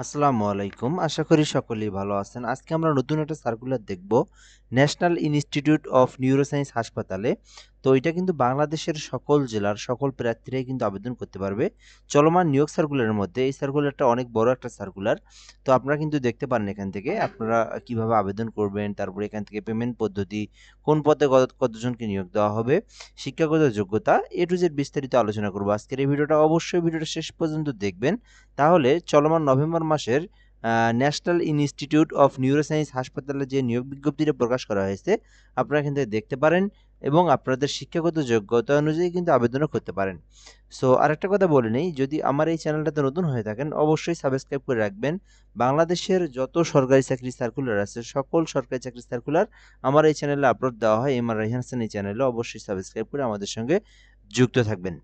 আসসালামু আলাইকুম। আশা করি সকলেই ভালো আছেন। আজকে আমরা নতুন একটা সার্কুলার দেখব। ন্যাশনাল ইনস্টিটিউট অফ নিউরোসায়েন্স হাসপাতালে। তো এটা কিন্তু বাংলাদেশের সকল জেলার সকল প্রার্থীরাই কিন্তু আবেদন করতে পারবে। চলমান নিয়োগ সার্কুলারের মধ্যে। এই সার্কুলারটা অনেক বড় একটা সার্কুলার তো আপনারা কিন্তু দেখতে পারেন এখান থেকে আপনারা কীভাবে আবেদন করবেন, তারপরে এখান থেকে পেমেন্ট পদ্ধতি, কোন পদে কত- কতজনকে নিয়োগ দেওয়া হবে, শিক্ষাগত যোগ্যতা, এ টু জেড বিস্তারিত আলোচনা করব। আজকের এই ভিডিওটা অবশ্যই ভিডিওটা শেষ পর্যন্ত দেখবেন। তাহলে চলমান নভেম্বর মাসের ন্যাশনাল ইনস্টিটিউট অফ নিউরোসায়েন্স হাসপাতালে যে নিয়োগ বিজ্ঞপ্তিটা প্রকাশ করা হয়েছে, আপনারা থেকে দেখতে পারেন এবং আপনাদের শিক্ষাগত যোগ্যতা অনুযায়ী কিন্তু আবেদনও করতে পারেন। সো আরেকটা কথা বলে নেই, যদি আমার এই চ্যানেলটাতে নতুন হয়ে থাকেন, অবশ্যই সাবস্ক্রাইব করে রাখবেন। বাংলাদেশের যত সরকারি চাকরি সার্কুলার আছে, সকল সরকারি চাকরি সার্কুলার আমার এই চ্যানেলে আপলোড দেওয়া হয়। এম আর রাইহান এই চ্যানেলে অবশ্যই সাবস্ক্রাইব করে আমাদের সঙ্গে যুক্ত থাকবেন।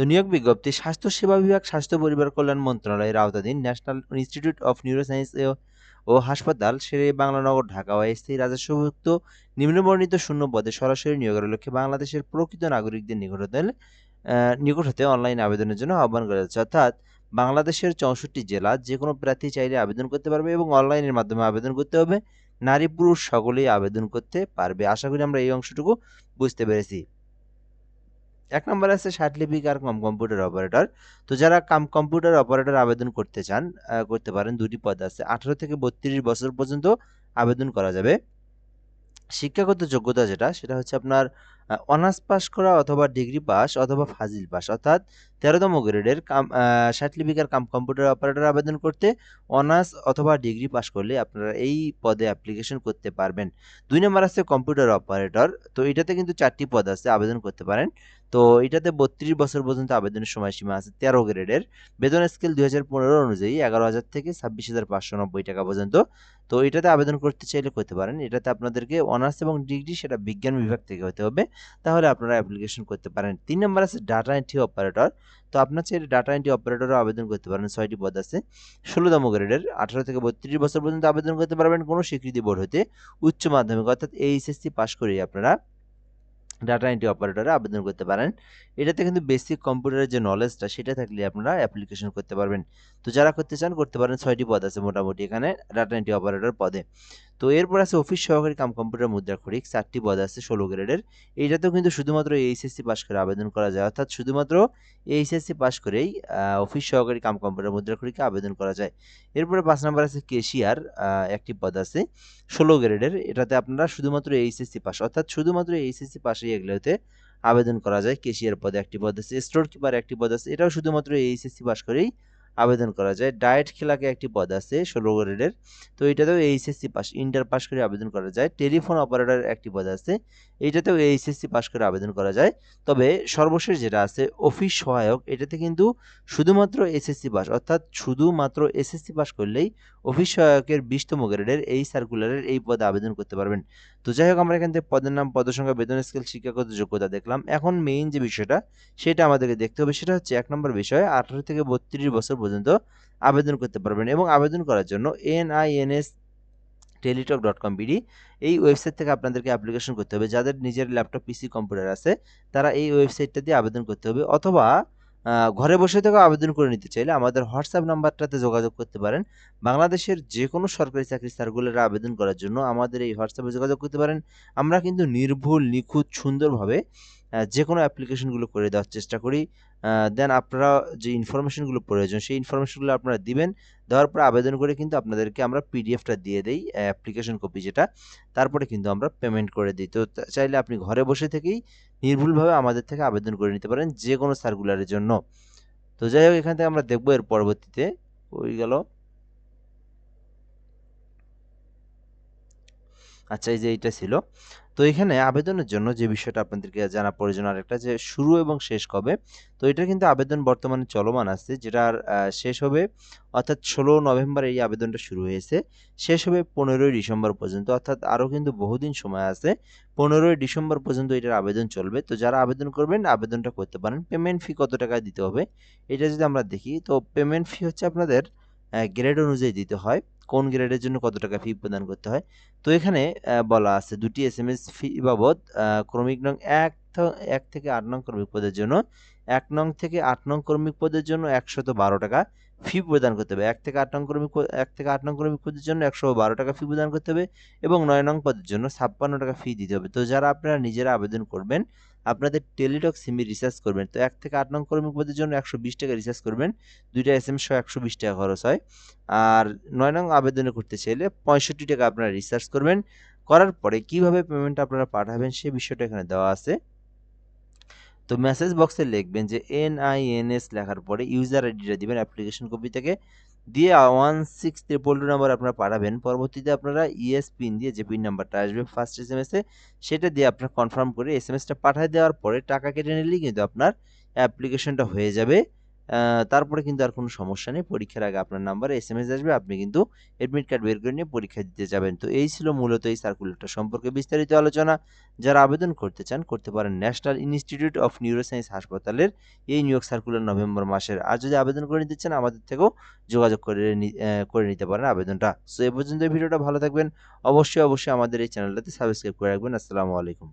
তো নিয়োগ বিজ্ঞপ্তি, স্বাস্থ্য সেবা বিভাগ, স্বাস্থ্য পরিবার কল্যাণ মন্ত্রণালয়ের আওতাধীন ন্যাশনাল ইনস্টিটিউট অফ নিউরোসায়েন্স ও হাসপাতাল শেরে বাংলানগর ঢাকা ওয়াইস্থায়ী রাজস্বভুক্ত নিম্নবর্ণিত শূন্য পদে সরাসরি নিয়োগের লক্ষ্যে বাংলাদেশের প্রকৃত নাগরিকদের নিকট হতে নিকট হতে অনলাইন আবেদনের জন্য আহ্বান করা যাচ্ছে অর্থাৎ বাংলাদেশের চৌষট্টি জেলা যে কোনো প্রার্থী চাইলে আবেদন করতে পারবে এবং অনলাইনের মাধ্যমে আবেদন করতে হবে। নারী, পুরুষ সকলেই আবেদন করতে পারবে। আশা করি আমরা এই অংশটুকু বুঝতে পেরেছি। এক নম্বর আছে ষাট লিপিক আর কম কম্পিউটার অপারেটর তো যারা কাম কম্পিউটার অপারেটর আবেদন করতে চান করতে পারেন, দুটি পদ আছে। আঠারো থেকে বত্রিশ বছর পর্যন্ত আবেদন করা যাবে। শিক্ষাগত যোগ্যতা যেটা, সেটা হচ্ছে আপনার অনার্স পাস করা অথবা ডিগ্রি পাস অথবা ফাজিল পাস। অর্থাৎ তেরোতম গ্রেডের কাম ষাট লিপিকার কাম কম্পিউটার অপারেটর আবেদন করতে অনার্স অথবা ডিগ্রি পাস করলে আপনারা এই পদে অ্যাপ্লিকেশন করতে পারবেন। দুই নম্বর আছে কম্পিউটার অপারেটর তো এটাতে কিন্তু চারটি পদ আছে, আবেদন করতে পারেন। তো এটাতে বত্রিশ বছর পর্যন্ত আবেদনের সময়সীমা আছে তেরো গ্রেডের। বেতন স্কেল দুই হাজার পনেরো অনুযায়ী এগারো হাজার থেকে ছাব্বিশ হাজার পাঁচশো নব্বই টাকা পর্যন্ত। তো এটাতে আবেদন করতে চাইলে করতে পারেন। এটাতে আপনাদেরকে অনার্স এবং ডিগ্রি সেটা বিজ্ঞান বিভাগ থেকে হতে হবে। তাহলে আপনারা অ্যাপ্লিকেশন করতে পারেন। তিন নম্বর আছে ডাটা এন্ট্রি অপারেটর তো আপনার চাইলে ডাটা এন্ট্রি অপারেটরও আবেদন করতে পারেন। ছয়টি পদ আছে। ষোলোতম গ্রেডের, আঠারো থেকে বত্রিশ বছর পর্যন্ত আবেদন করতে পারবেন কোনো স্বীকৃতি বোর্ড হতে। উচ্চ মাধ্যমিক অর্থাৎ এইচএসসি পাশ করেই আপনারা ডাটা এন্ট্রি অপারেটরে আবেদন করতে পারেন। এটাতে কিন্তু বেসিক কম্পিউটারের যে নলেজটা সেটা থাকলে আপনারা অ্যাপ্লিকেশন করতে পারবেন। তো যারা করতে চান, করতে পারেন। ছয়টি পদ আছে মোটামুটি এখানে ডাটা এন্ট্রি অপারেটর পদে। তো এরপর আছে অফিস সহকারী কাম কম্পিউটার মুদ্রাক্ষরিক চারটি পদ আছে ষোলো গ্রেডের। এইটাতেও কিন্তু শুধুমাত্র এইচএসসি পাস করে আবেদন করা যায়। অর্থাৎ শুধুমাত্র এইচএসসি পাস করেই অফিস সহকারী কাম কম্পিউটার মুদ্রাক্ষরিকে আবেদন করা যায়। এরপরে পাঁচ নাম্বার আছে কেশিয়ার একটি পদ আছে ষোলো গ্রেডের। এটাতে আপনারা শুধুমাত্র এইচএসসি পাস অর্থাৎ শুধুমাত্র এইচএসসি পাশেই এগুলোতে আবেদন করা যায়। কেশিয়ার পদে একটি পদ আছে স্টোর কিপার একটি পদ আছে। এটাও শুধুমাত্র এইচএসসি পাস করেই আবেদন করা যায়। ডায়েট খেলাকে একটি পদ আছে, ষোলো গ্রেডের। তো এটাতেও এইচএসসি পাস ইন্টার পাস করে আবেদন করা যায়। টেলিফোন অপারেটর একটি পদ আছে এইটাতেও এইচএসসি পাস করে আবেদন করা যায়। তবে সর্বশেষ যেটা আছে, অফিস সহায়ক, এটাতে কিন্তু শুধুমাত্র এসএসসি পাস অর্থাৎ শুধুমাত্র এসএসসি পাস করলেই অফিস সহায়কের বিশতম গ্রেডের এই সার্কুলারের এই পদে আবেদন করতে পারবেন। তো যাই হোক, আমরা এখান থেকে পদের নাম, পদসংখ্যা বেতন স্কেল শিক্ষাগত যোগ্যতা দেখলাম। এখন মেইন যে বিষয়টা, সেটা আমাদেরকে দেখতে হবে। সেটা হচ্ছে এক নম্বর বিষয়, আঠারো থেকে বত্রিশ বছর পর্যন্ত আবেদন করতে পারবেন এবং আবেদন করার জন্য NINS teletalk dot com BD এই ওয়েবসাইট থেকে আপনাদেরকে অ্যাপ্লিকেশন করতে হবে। যাদের নিজের ল্যাপটপ পিসি কম্পিউটার আছে, তারা এই ওয়েবসাইটটা দিয়ে আবেদন করতে হবে অথবা ঘরে বসে থেকে আবেদন করে নিতে চাইলে আমাদের হোয়াটসঅ্যাপ নাম্বারটাতে যোগাযোগ করতে পারেন। বাংলাদেশের যে কোনো সরকারি চাকরি সার্কুলারে আবেদন করার জন্য আমাদের এই হোয়াটসঅ্যাপে যোগাযোগ করতে পারেন। আমরা কিন্তু নির্ভুল, নিখুঁত, সুন্দরভাবে যে কোনো অ্যাপ্লিকেশনগুলো করে দেওয়ার চেষ্টা করি। দেন আপনারা যে ইনফরমেশনগুলো প্রয়োজন, সেই ইনফরমেশনগুলো আপনারা দিবেন। দেওয়ার পর আবেদন করে কিন্তু আপনাদেরকে আমরা পিডিএফটা দিয়ে দেই অ্যাপ্লিকেশন কপি যেটা। তারপরে কিন্তু আমরা পেমেন্ট করে দিই। তো চাইলে আপনি ঘরে বসে থেকেই নির্ভুলভাবে আমাদের থেকে আবেদন করে নিতে পারেন যে কোনো সার্কুলারের জন্য। তো যাই হোক, এখান থেকে আমরা দেখব এর পরবর্তীতে। ওই গেল। আচ্ছা এই যে এইটা ছিল। তো এখানে আবেদনের জন্য যে বিষয়টা আপনাদেরকে জানা প্রয়োজন, আরেকটা যে শুরু এবং শেষ কবে, তো এটা কিন্তু আবেদন বর্তমানে চলমান আছে, যেটার শেষ হবে অর্থাৎ ষোলো নভেম্বর এই আবেদনটা শুরু হয়েছে, শেষ হবে পনেরোই ডিসেম্বর পর্যন্ত, অর্থাৎ আরও কিন্তু বহুদিন সময় আছে, পনেরোই ডিসেম্বর পর্যন্ত এটার আবেদন চলবে, তো যারা আবেদন করবেন, আবেদনটা করতে পারেন পেমেন্ট ফি কত টাকা দিতে হবে, এটা যদি আমরা দেখি, তো পেমেন্ট ফি হচ্ছে আপনাদের গ্রেড অনুযায়ী দিতে হয় কোন গ্রেডের জন্য কত টাকা ফি প্রদান করতে হয়? তো এখানে বলা আছে দুটি এস এম এস ফি বাবদ ক্রমিক নং এক এক থেকে আট নং ক্রমিক পদের জন্য, এক নং থেকে আট নং ক্রমিক পদের জন্য একশত বারো টাকা ফি প্রদান করতে হবে। এক থেকে আট নং কর্মী এক থেকে আট নং কর্মী পদের জন্য একশো বারো টাকা ফি প্রদান করতে হবে এবং নয় নং পদের জন্য ছাপ্পান্ন টাকা ফি দিতে হবে। তো যারা আপনারা নিজেরা আবেদন করবেন আপনাদের টেলিটক সিমে রিচার্জ করবেন। তো এক থেকে আট নং কর্মী পদের জন্য একশো বিশ টাকা রিচার্জ করবেন। দুইটা এস এম এস একশো বিশ টাকা খরচ হয়। আর নয় নং আবেদনে করতে চাইলে পঁয়ষট্টি টাকা আপনারা রিচার্জ করবেন। করার পরে কীভাবে পেমেন্ট আপনারা পাঠাবেন সে বিষয়টা এখানে দেওয়া আছে। তো মেসেজ বক্সে লিখবেন যে এন আই এন এস লেখার পরে ইউজার আইডিটা দিবেন অ্যাপ্লিকেশন কপি থেকে। দিয়ে one six triple two number আপনারা পাঠাবেন। পরবর্তীতে আপনারা ইএস পিন দিয়ে যে পিন নাম্বারটা আসবে ফার্স্ট এস এম এসে সেটা দিয়ে আপনারা কনফার্ম করে এস এম এসটা পাঠিয়ে দেওয়ার পরে টাকা কেটে নিলেই কিন্তু আপনার অ্যাপ্লিকেশনটা হয়ে যাবে। তারপরে কিন্তু আর কোনো সমস্যা নেই। পরীক্ষার আগে আপনার নাম্বারে এস এম এস আসবে, আপনি কিন্তু অ্যাডমিট কার্ড বের করে নিয়ে পরীক্ষা দিতে যাবেন। তো এই ছিল মূলত এই সার্কুলারটা সম্পর্কে বিস্তারিত আলোচনা। যারা আবেদন করতে চান, করতে পারেন ন্যাশনাল ইনস্টিটিউট অফ নিউরোসায়েন্স হাসপাতালের এই নিয়োগ সার্কুলার নভেম্বর মাসের। আর যদি আবেদন করে নিতে চান, আমাদের থেকেও যোগাযোগ করে করে নিতে পারেন আবেদনটা। সো এই পর্যন্ত ভিডিওটা, ভালো থাকবেন। অবশ্যই অবশ্যই আমাদের এই চ্যানেলটাতে সাবস্ক্রাইব করে রাখবেন। আসসালামু আলাইকুম।